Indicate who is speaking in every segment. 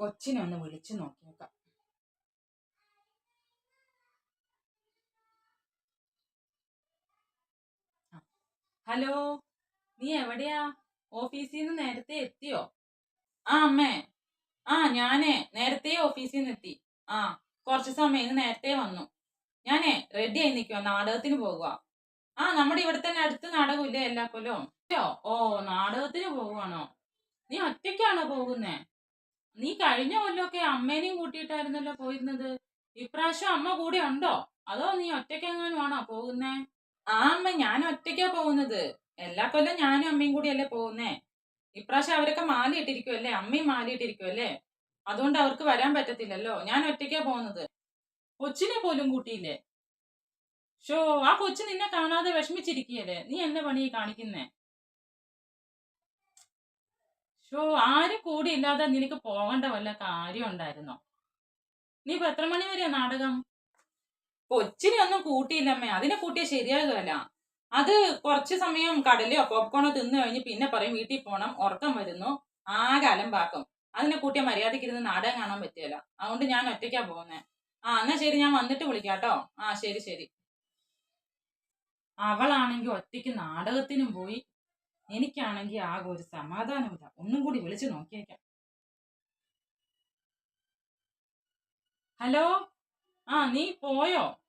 Speaker 1: കൊച്ചിനെ ഒന്ന് വിളിച്ചു നോക്കിയേക്കാം. ഹലോ നീ എവിടെയാ? ഓഫീസിൽ നിന്ന് നേരത്തെ എത്തിയോ? ആ അമ്മേ. ആ ഞാനേ. നേരത്തെ ഓഫീസിൽ നിന്ന് എത്തി. ആ കുറച്ച് സമയം ഇന്ന് നേരത്തെ വന്നു. ഞാനേ റെഡി ആയി നിൽക്കുവാ നാടകത്തിന് പോകുക ആ നമ്മുടെ ഇവിടെ തന്നെ അടുത്ത് നാടകമില്ലേ എല്ലാ കൊല്ലവും? ഓ നാടകത്തിന് പോവുകയാണോ നീ ഒറ്റയ്ക്കാണോ പോകുന്നേ? നീ കഴിഞ്ഞ കൊല്ലമൊക്കെ അമ്മേനെയും കൂട്ടിയിട്ടായിരുന്നല്ലോ പോയിരുന്നത്? ഇപ്രാവശ്യം അമ്മ കൂടെ ഉണ്ടോ? അതോ നീ ഒറ്റയ്ക്കെങ്ങാനും ആണോ പോകുന്നേ? ആ അമ്മ ഞാൻ ഒറ്റയ്ക്കാ പോകുന്നത്. എല്ലാ കൊല്ലം ഞാനും അമ്മയും കൂടിയല്ലേ പോകുന്നേ? ഇപ്രാവശ്യം അവരൊക്കെ മാലയിട്ടിരിക്കുമല്ലേ അമ്മയും മാലയിട്ടിരിക്കുമല്ലേ അതുകൊണ്ട് അവർക്ക് വരാൻ പറ്റത്തില്ലല്ലോ. ഞാൻ ഒറ്റയ്ക്കാ പോകുന്നത്. കൊച്ചിനെ പോലും കൂട്ടിയില്ലേ? ഷോ ആ കൊച്ചു നിന്നെ കാണാതെ വിഷമിച്ചിരിക്കുകയല്ലേ? നീ എന്നെ പണി കാണിക്കുന്നേ? ഷോ ആരും കൂടി ഇല്ലാതെ നിനക്ക് പോകേണ്ട വല്ല കാര്യം ഉണ്ടായിരുന്നോ? നീ ഇപ്പൊ എത്ര മണി വരെയാ നാടകം? കൊച്ചിനെ ഒന്നും കൂട്ടിയില്ലമ്മേ. അതിനെ കൂട്ടിയ ശരിയാകുമല്ല അത് കുറച്ച് സമയം കടലയോ പോപ്കോണോ തിന്നു കഴിഞ്ഞ് പിന്നെ പറയും വീട്ടിൽ പോണം ഉറക്കം വരുന്നു ആകെ അലമ്പാക്കും. അതിനെ കൂട്ടിയ മര്യാദയ്ക്ക് ഇരുന്ന് നാടകം കാണാൻ പറ്റിയല്ല അതുകൊണ്ട് ഞാൻ ഒറ്റയ്ക്കാ പോകുന്നത് ആ എന്നാ ശരി ഞാൻ വന്നിട്ട് വിളിക്കാം വിളിക്കാട്ടോ ആ ശരി ശരി. അവളാണെങ്കിൽ ഒറ്റയ്ക്ക് നാടകത്തിനും പോയി. എനിക്കാണെങ്കിൽ ആകെ ഒരു സമാധാനമില്ല ഒന്നും കൂടി വിളിച്ചു നോക്കിയേക്കാം. ഹലോ? ആ നീ പോയോ?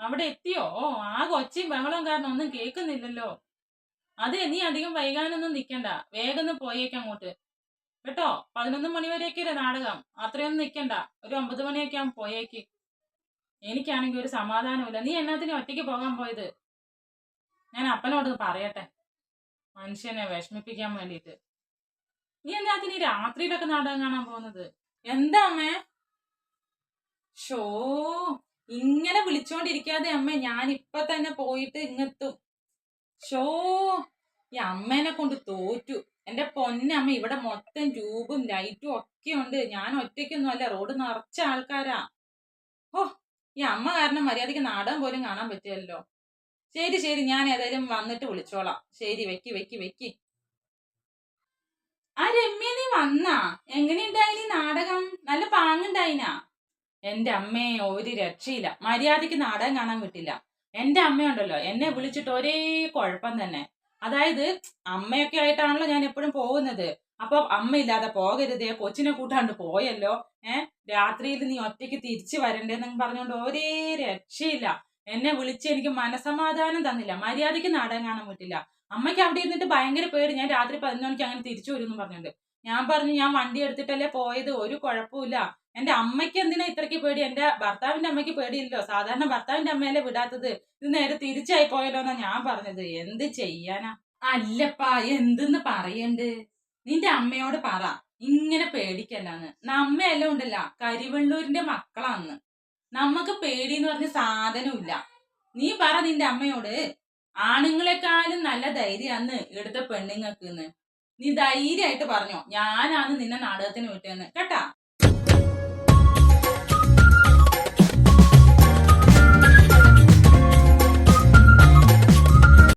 Speaker 1: അവിടെ എത്തിയോ? ഓ ആകെ ഒച്ചയും ബഹളവും കാരണം ഒന്നും കേൾക്കുന്നില്ലല്ലോ. അതെ നീ അധികം വൈകാനൊന്നും നിൽക്കണ്ട വേഗം പോയേക്കാം അങ്ങോട്ട്. കേട്ടോ പതിനൊന്ന് മണി വരെയൊക്കെയല്ലേ നാടകം. അത്രയൊന്നും നിൽക്കണ്ട ഒരു ഒമ്പത് മണിയൊക്കെ ആകുമ്പോൾ പോയേക്ക്. എനിക്കാണെങ്കിൽ ഒരു സമാധാനമില്ല നീ എന്നാത്തിന് ഒറ്റയ്ക്ക് പോകാൻ പോയത്? ഞാൻ അപ്പനോട് പറയട്ടെ. മനുഷ്യനെ വിഷമിപ്പിക്കാൻ വേണ്ടിയിട്ട്. നീ എന്നാത്തിന് ഈ രാത്രിയിലൊക്കെ നാടകം കാണാൻ പോകുന്നത്? എന്താ അമ്മേ? ഷോ ഇങ്ങനെ വിളിച്ചോണ്ടിരിക്കാതെ അമ്മ ഞാൻ ഇപ്പൊ തന്നെ പോയിട്ട് ഇങ്ങെത്തും ഷോ ഈ അമ്മേനെ കൊണ്ട് തോറ്റു. എന്റെ പൊന്നമ്മ ഇവിടെ മൊത്തം ട്യൂബും ലൈറ്റും ഒക്കെ ഉണ്ട്. ഞാൻ ഒറ്റയ്ക്കൊന്നും അല്ല റോഡ് നിറച്ച ആൾക്കാരാ. ഓ ഈ അമ്മ കാരണം മര്യാദയ്ക്ക് നാടകം പോലും കാണാൻ പറ്റിയല്ലോ ശരി ശരി. ഞാൻ ഏതായാലും വന്നിട്ട് വിളിച്ചോളാം. ശരി വെക്കി വെക്കി വെക്കി. ആ രമ്യ നീ വന്നാ? എങ്ങനെയുണ്ടായിനി നാടകം? നല്ല പാങ്ങുണ്ടായിനാ? എന്റെ അമ്മയെ ഒരു രക്ഷയില്ല. മര്യാദയ്ക്ക് നാടകം കാണാൻ വിട്ടില്ല. എന്റെ അമ്മയുണ്ടല്ലോ. എന്നെ വിളിച്ചിട്ട് ഒരേ കുഴപ്പം തന്നെ. അതായത് അമ്മയൊക്കെ ആയിട്ടാണല്ലോ ഞാൻ എപ്പോഴും പോകുന്നത്. അപ്പൊ അമ്മ ഇല്ലാതെ പോകരുതേ. കൊച്ചിനെ കൂട്ടാണ്ട് പോയല്ലോ. ഏഹ് രാത്രിയിൽ നീ ഒറ്റയ്ക്ക് തിരിച്ചു വരണ്ടേന്ന് പറഞ്ഞുകൊണ്ട് ഒരേ രക്ഷയില്ല. എന്നെ വിളിച്ച് എനിക്ക് മനസമാധാനം തന്നില്ല. മര്യാദയ്ക്ക് നാടകം കാണാൻ പറ്റില്ല. അമ്മയ്ക്ക് അവിടെ ഇരുന്നിട്ട് ഭയങ്കര പേടി. ഞാൻ രാത്രി പതിനൊന്ന് മണിക്ക് അങ്ങനെ തിരിച്ചു വരും എന്ന് പറഞ്ഞിട്ടുണ്ട് ഞാൻ പറഞ്ഞു ഞാൻ വണ്ടി എടുത്തിട്ടല്ലേ പോയത്? ഒരു കുഴപ്പമില്ല എന്റെ അമ്മയ്ക്ക് എന്തിനാ ഇത്രയ്ക്ക് പേടി? എന്റെ ഭർത്താവിന്റെ അമ്മയ്ക്ക് പേടിയില്ലല്ലോ. സാധാരണ ഭർത്താവിന്റെ അമ്മയല്ലേ വിടാത്തത്? ഇത് നേരെ തിരിച്ചായി പോയല്ലോ എന്നാ ഞാൻ പറഞ്ഞത്. എന്ത് ചെയ്യാനാ? അല്ലപ്പാ എന്തെന്ന് പറയണ്ട്? നിന്റെ അമ്മയോട് പറ. ഇങ്ങനെ പേടിക്കല്ലാന്ന്. നമ്മയെല്ലാം ഉണ്ടല്ല. കരിവെള്ളൂരിന്റെ മക്കളാന്ന്. നമുക്ക് പേടി എന്ന് പറഞ്ഞ സാധനമില്ല നീ പറ നിന്റെ അമ്മയോട് ആണുങ്ങളെക്കാളും നല്ല ധൈര്യമാണ് ഇവിടുത്തെ പെണ്ണുങ്ങൾക്ക് നീ ധൈര്യമായിട്ട് പറഞ്ഞോ ഞാനാണ് നിന്നെ നാടകത്തിന് വിട്ടേന്ന്. കേട്ടാ?